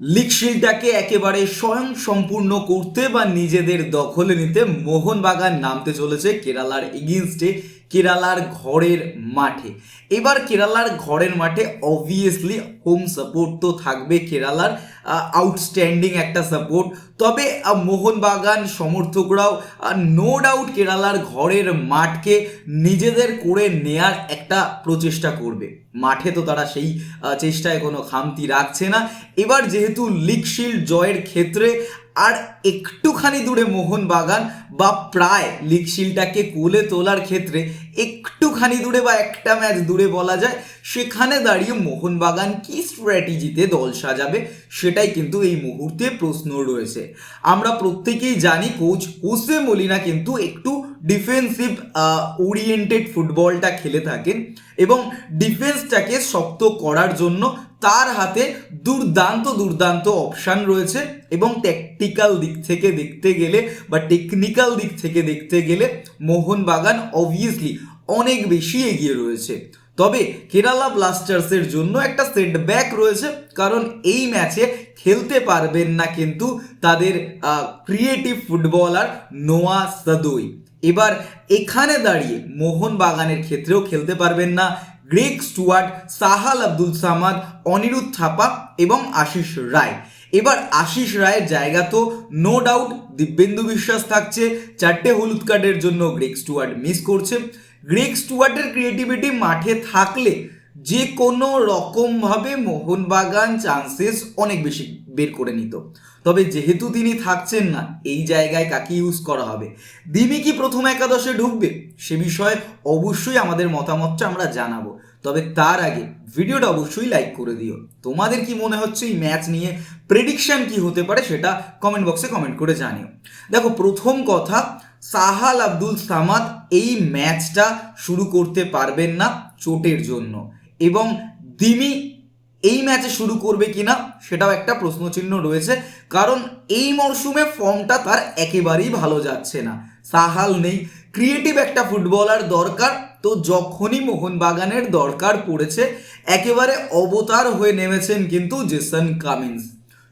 লিগশিলটাকে একেবারে স্বয়ং সম্পূর্ণ করতে বা নিজেদের দখলে নিতে মোহনবাগান নামতে চলেছে কেরালার এগেনস্টে কেরালার ঘরের মাঠে। এবার কেরালার ঘরের মাঠে অবভিয়াসলি হোম সাপোর্ট তো থাকবে কেরালার আউটস্ট্যান্ডিং একটা সাপোর্ট তবে মোহনবাগান সমর্থকরাও নো ডাউট কেরালার ঘরের মাঠকে নিজেদের করে নেয়ার একটা প্রচেষ্টা করবে। মাঠে তো তারা সেই চেষ্টায় কোনো খামতি রাখছে না। এবার যেহেতু লিগ শিল্ড জয়ের ক্ষেত্রে আর একটুখানি দূরে মোহনবাগান বা প্রায় লিগ শিল্ডটাকে কোলে তোলার ক্ষেত্রে একটুখানি দূরে বা একটা ম্যাচ দূরে বলা যায়, সেখানে দাঁড়িয়ে মোহনবাগান কি স্ট্র্যাটেজিতে দল সাজাবে সেটাই কিন্তু এই মুহূর্তে প্রশ্ন রয়েছে। আমরা প্রত্যেকেই জানি কোচ হোসে মলিনা কিন্তু একটু ডিফেন্সিভ ওরিয়েন্টেড ফুটবলটা খেলে থাকেন এবং ডিফেন্সটাকে শক্ত করার জন্য তার হাতে দুর্দান্ত দুর্দান্ত অপশান রয়েছে এবং ট্যাকটিক্যাল দিক থেকে দেখতে গেলে বা টেকনিক্যাল দিক থেকে দেখতে গেলে মোহনবাগান অবভিয়াসলি অনেক বেশি এগিয়ে রয়েছে। তবে কেরালা ব্লাস্টার্সের জন্য একটা সেটব্যাক রয়েছে কারণ এই ম্যাচে খেলতে পারবেন না কিন্তু তাদের ক্রিয়েটিভ ফুটবলার নোয়া সাদুই। এবার এখানে দাঁড়িয়ে মোহনবাগানের ক্ষেত্রেও খেলতে পারবেন না গ্রেগ স্টুয়ার্ট সাহাল আব্দুল সামাদ, অনিরুদ্ধ থাপা এবং আশিস রায়। এবার আশিস রায়ের জায়গা তো নো ডাউট দিব্যেন্দু বিশ্বাস থাকছে, চারটে হলুদ কার্ডের জন্য গ্রেগ স্টুয়ার্ট মিস করছে। গ্রেগ স্টুয়ার্টের ক্রিয়েটিভিটি মাঠে থাকলে যে কোনো রকমভাবে মোহনবাগান চান্সেস অনেক বেশি। বের করে নিত। তবে যেহেতু তিনি থাকছেন না, এই জায়গায় কাকে ইউজ করা হবে? দিমি কি প্রথম একাদশে ঢুকবে? সে বিষয়ে অবশ্যই আমাদের মতামতটা আমরা জানাব। তবে তার আগে ভিডিওটা অবশ্যই লাইক করে দিও। তোমাদের কি মনে হচ্ছে এই ম্যাচ নিয়ে? প্রেডিকশন কি হতে পারে সেটা কমেন্ট বক্সে কমেন্ট করে জানিও। দেখো, প্রথম কথা, সাহাল আব্দুল সামাদ এই ম্যাচটা শুরু করতে পারবেন না চোটের জন্য। এবং দিমি এই ম্যাচে শুরু করবে কিনা সেটাও একটা প্রশ্নচিহ্ন রয়েছে। কারণ এই মরশুমে ফর্মটা তার একেবারেই ভালো যাচ্ছে না। সাহাল নেই। ক্রিয়েটিভ একটা ফুটবলার দরকার। তো যখনই মোহনবাগানের দরকার পড়েছে, একেবারে অবতার হয়ে নেমেছেন কিন্তু জেসন কামিন্স।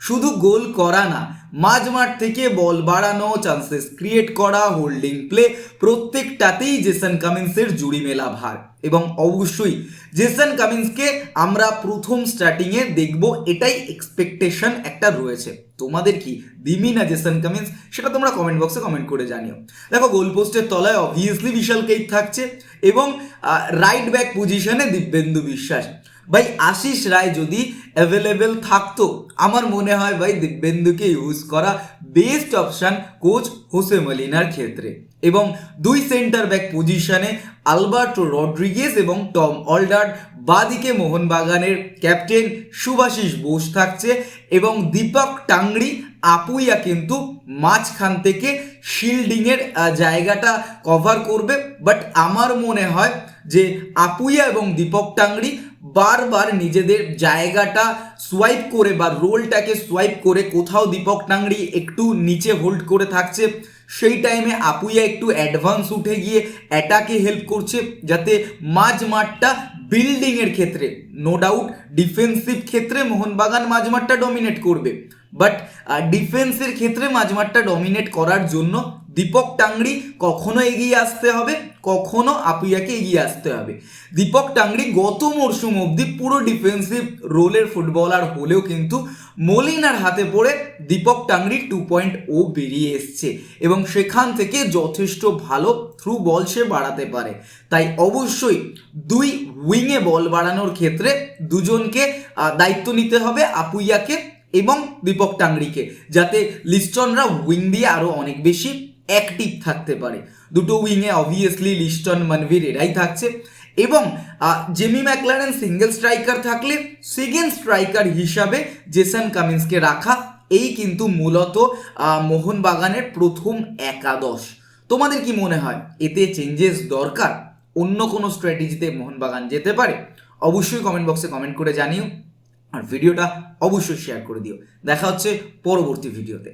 শুধু গোল করা না মাঝমাঠ থেকে বল বাড়ানো চান্সেস ক্রিয়েট করা হোল্ডিং প্লে প্রত্যেকটাতেই জেসন কামিন্সের জুড়ি মেলা ভার। এবং অবশ্যই জেসন কামিন্সকে আমরা প্রথম স্টার্টিংয়ে দেখব, এটাই এক্সপেকটেশন একটা রয়েছে। তোমাদের কি দিমি না জেসন কামিন্স? সেটা তোমরা কমেন্ট বক্সে কমেন্ট করে জানিও। দেখো গোল পোস্টের তলায় অবভিয়াসলি বিশাল কেক থাকছে এবং রাইট ব্যাক পজিশনে দিব্যেন্দু বিশ্বাস। ভাই, আশিস রায় যদি অ্যাভেলেবেল থাকতো, আমার মনে হয় ভাই দিব্যেন্দুকে ইউজ করা বেস্ট অপশান কোচ হোসে মলিনার ক্ষেত্রে। এবং দুই সেন্টার ব্যাক পজিশনে আলবার্টো রড্রিগেস এবং টম অলডার বাদিকে মোহনবাগানের ক্যাপ্টেন সুভাষিস বোস থাকছে এবং দীপক টাংড়ি আপুইয়া কিন্তু মাঝখান থেকে শিল্ডিংয়ের জায়গাটা কভার করবে। বাট আমার মনে হয় যে আপুইয়া এবং দীপক টাংরি বারবার নিজেদের জায়গাটা সোয়াইপ করে বা রোলটাকে সোয়াইপ করে কোথাও দীপক টাংরি একটু নিচে হোল্ড করে থাকছে, সেই টাইমে আপুইয়া একটু অ্যাডভান্স উঠে গিয়ে অ্যাটাকে হেল্প করছে, যাতে মাঝ মাঠটা বিল্ডিংয়ের ক্ষেত্রে নো ডাউট ডিফেন্সিভ ক্ষেত্রে মোহনবাগান মাঝ মাঠটা ডমিনেট করবে বাট ডিফেন্সের ক্ষেত্রে মাঝমাঠটা ডমিনেট করার জন্য দীপক টাংরি কখনো এগিয়ে আসতে হবে, কখনো আপুইয়াকে এগিয়ে আসতে হবে। দীপক টাংরি গত মরশুম অবধি পুরো ডিফেন্সিভ রোলের ফুটবলার হলেও কিন্তু মলিনার হাতে পড়ে Deepak Tangri two point o বেরিয়ে এসছে এবং সেখান থেকে যথেষ্ট ভালো থ্রু বল সে বাড়াতে পারে। তাই অবশ্যই দুই উইংয়ে বল বাড়ানোর ক্ষেত্রে দুজনকে দায়িত্ব নিতে হবে আপুইয়াকে এবং দীপক টাংরিকে যাতে লিস্টনরা উইং দিয়ে আরও অনেক বেশি অ্যাক্টিভ থাকতে পারে। দুটো উইংয়ে অবভিয়াসলি লিস্টন মানভীর এরাই থাকছে। এবং জেমি ম্যাকলারেন সিঙ্গেল স্ট্রাইকার থাকলে সেকেন্ড স্ট্রাইকার হিসাবে জেসন কামিন্সকে রাখা, এই কিন্তু মূলত মোহনবাগানের প্রথম একাদশ। তোমাদের কি মনে হয়? এতে চেঞ্জেস দরকার? অন্য কোনো স্ট্র্যাটেজিতে মোহনবাগান যেতে পারে? অবশ্যই কমেন্ট বক্সে কমেন্ট করে জানিও। আর ভিডিওটা অবশ্যই শেয়ার করে দিও। দেখা হচ্ছে পরবর্তী ভিডিওতে